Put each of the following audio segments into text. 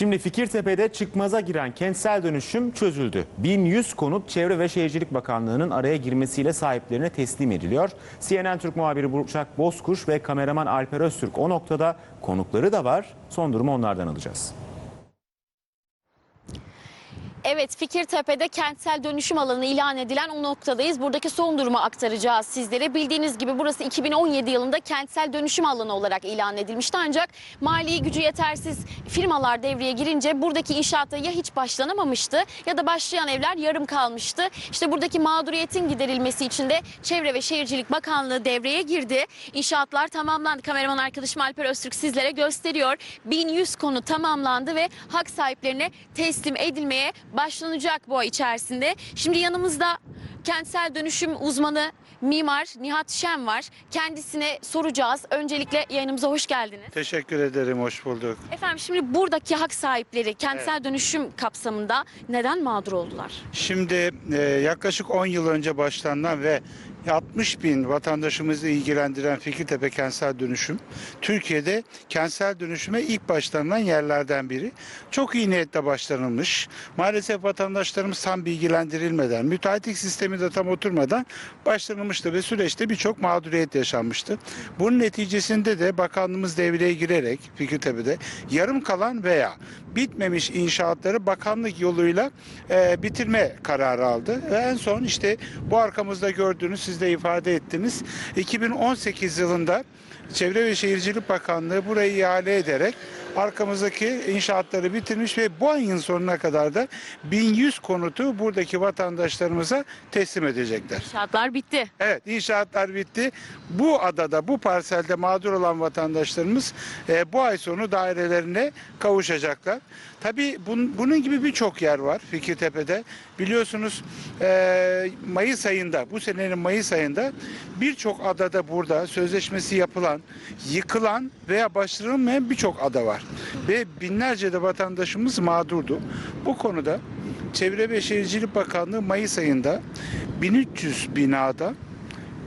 Şimdi Fikirtepe'de çıkmaza giren kentsel dönüşüm çözüldü. 1100 konut Çevre ve Şehircilik Bakanlığı'nın araya girmesiyle sahiplerine teslim ediliyor. CNN Türk muhabiri Burçak Bozkuş ve kameraman Alper Öztürk o noktada konukları da var. Son durumu onlardan alacağız. Evet Fikirtepe'de kentsel dönüşüm alanı ilan edilen o noktadayız. Buradaki son durumu aktaracağız sizlere. Bildiğiniz gibi burası 2017 yılında kentsel dönüşüm alanı olarak ilan edilmişti. Ancak mali gücü yetersiz firmalar devreye girince buradaki inşaatta ya hiç başlanamamıştı ya da başlayan evler yarım kalmıştı. İşte buradaki mağduriyetin giderilmesi için de Çevre ve Şehircilik Bakanlığı devreye girdi. İnşaatlar tamamlandı. Kameraman arkadaşım Alper Öztürk sizlere gösteriyor. 1100 konu tamamlandı ve hak sahiplerine teslim edilmeye başlanacak bu ay içerisinde. Şimdi yanımızda kentsel dönüşüm uzmanı mimar Nihat Şen var. Kendisine soracağız. Öncelikle yayınımıza hoş geldiniz. Teşekkür ederim, hoş bulduk. Efendim şimdi buradaki hak sahipleri kentsel dönüşüm kapsamında neden mağdur oldular? Şimdi e, yaklaşık 10 yıl önce başlanan ve 60 bin vatandaşımızı ilgilendiren Fikirtepe Kentsel Dönüşüm, Türkiye'de kentsel dönüşüme ilk başlanılan yerlerden biri. Çok iyi niyetle başlanılmış. Maalesef vatandaşlarımız tam bilgilendirilmeden, müteahhitlik sistemi de tam oturmadan başlanılmıştı ve süreçte birçok mağduriyet yaşanmıştı. Bunun neticesinde de bakanlığımız devreye girerek Fikirtepe'de yarım kalan veya bitmemiş inşaatları bakanlık yoluyla e, bitirme kararı aldı. Ve en son işte bu arkamızda gördüğünüz siz de ifade ettiniz. 2018 yılında Çevre ve Şehircilik Bakanlığı burayı ihale ederek arkamızdaki inşaatları bitirmiş ve bu ayın sonuna kadar da 1100 konutu buradaki vatandaşlarımıza teslim edecekler. İnşaatlar bitti. Evet inşaatlar bitti. Bu adada bu parselde mağdur olan vatandaşlarımız e, bu ay sonu dairelerine kavuşacaklar. Tabii bun- bunun gibi birçok yer var Fikirtepe'de. Biliyorsunuz e, Mayıs ayında bu senenin Mayıs ayında birçok adada burada sözleşmesi yapılan, yıkılan veya başlanılmayan birçok ada var. Ve binlerce de vatandaşımız mağdurdu. Bu konuda Çevre ve Şehircilik Bakanlığı Mayıs ayında 1300 binada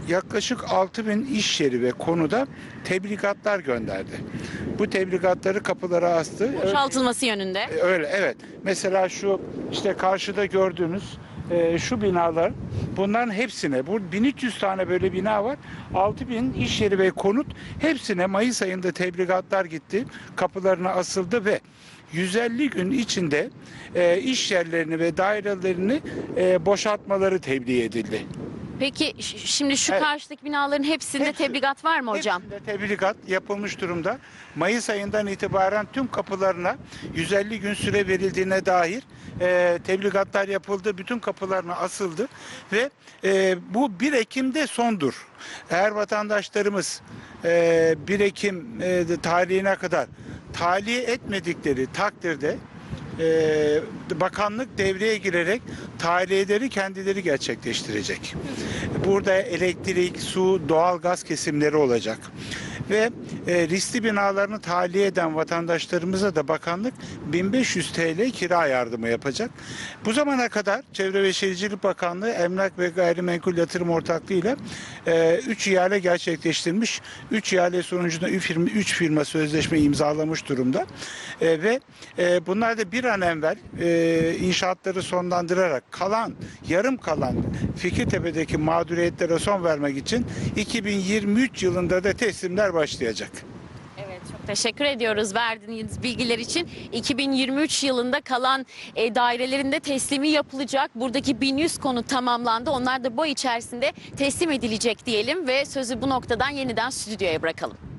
yaklaşık 6000 iş yeri ve konuda tebligatlar gönderdi. Bu tebligatları kapılara astı. Boşaltılması yönünde. Öyle evet. Mesela şu işte karşıda gördüğünüz e, şu binalar bunların hepsine bu 1300 tane böyle bina var. 6000 iş yeri ve konut hepsine Mayıs ayında tebligatlar gitti. Kapılarına asıldı ve 150 gün içinde e, iş yerlerini ve dairelerini e, boşaltmaları tebliğ edildi. Peki şimdi şu Evet. karşıdaki binaların hepsinde Hepsi. tebligat var mı hocam? Hepsinde tebligat yapılmış durumda. Mayıs ayından itibaren tüm kapılarına 150 gün süre verildiğine dair e, tebligatlar yapıldı. Bütün kapılarına asıldı ve e, bu 1 Ekim'de sondur. Eğer vatandaşlarımız e, 1 Ekim e, tarihine kadar tahliye etmedikleri takdirde e, bakanlık devreye girerek tahliyeleri kendileri gerçekleştirecek. Burada elektrik, su, doğal gaz kesimleri olacak. Ve e, riskli binalarını tahliye eden vatandaşlarımıza da bakanlık 1500 TL kira yardımı yapacak. Bu zamana kadar Çevre ve Şehircilik Bakanlığı Emlak ve Gayrimenkul Yatırım Ortaklığı ile 3 ihale gerçekleştirmiş. 3 ihale sonucunda 3 firma, firma sözleşme imzalamış durumda. E, ve e, bunlar da bir an evvel e, inşaatları sonlandırarak kalan, yarım kalan Fikirtepe'deki mağduriyetlere son vermek için 2023 yılında da teslimler başlayacak. Evet çok teşekkür ediyoruz verdiğiniz bilgiler için. 2023 yılında kalan e, dairelerinde teslimi yapılacak. Buradaki 1100 konu tamamlandı. Onlar da bu içerisinde teslim edilecek diyelim ve sözü bu noktadan yeniden stüdyoya bırakalım.